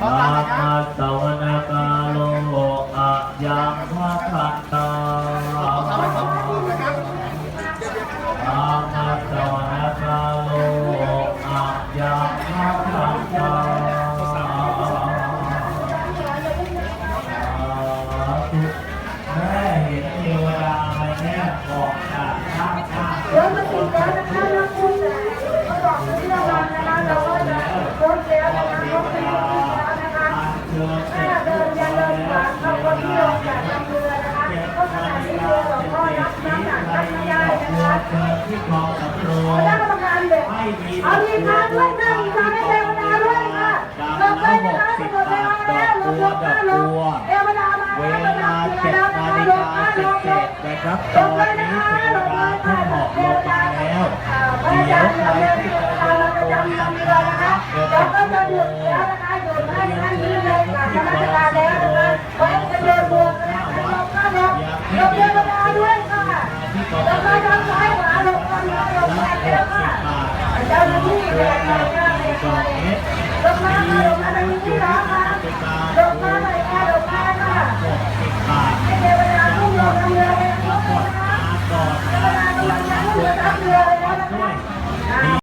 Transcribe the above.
อมนากันนะครัมาบสวนกาโลอะยังพระคันตาองคู่นะวันามาสวนกาโลอะยังพระคันตาแม่เห็นเทวดามแน่ออกจากข้าข้า น้ำหนักรับไม่ได้นะคะเชิญที่คลองสำโรคงณะกรรมการเด็กเอาทีมงานด้วยค่ะทีมงานให้เวดาด้วยค่ะเราไปนะคะสมุดเวลาแล้วเราลงมาลงเทวดามาเวแล้วลาเจ็ดนาฬิกามาลงเศลษนะครับตอนนี้เทวลดายค่ะขึ้นหอกลงมาแล้วพระอาจารย์เราเดินเทวดาเราจะจำลำเรือนะคะเราก็จะหยุดแล้วนะคะหยุดให้ท่านนี้เลยค่ะ รถมาทางซ้ายขวารถมาทางซ้ายเดี๋ยวค่ะอาจารย์มีเรียนงานอะไรคะรถมาทางซ้ายอาจารย์มีเรียนงานอะไรคะรถมาทางซ้ายรถมาค่ะไม่ใช่เวลาผู้หญิงต้องเรียนอะไรหรอกน้าก่อน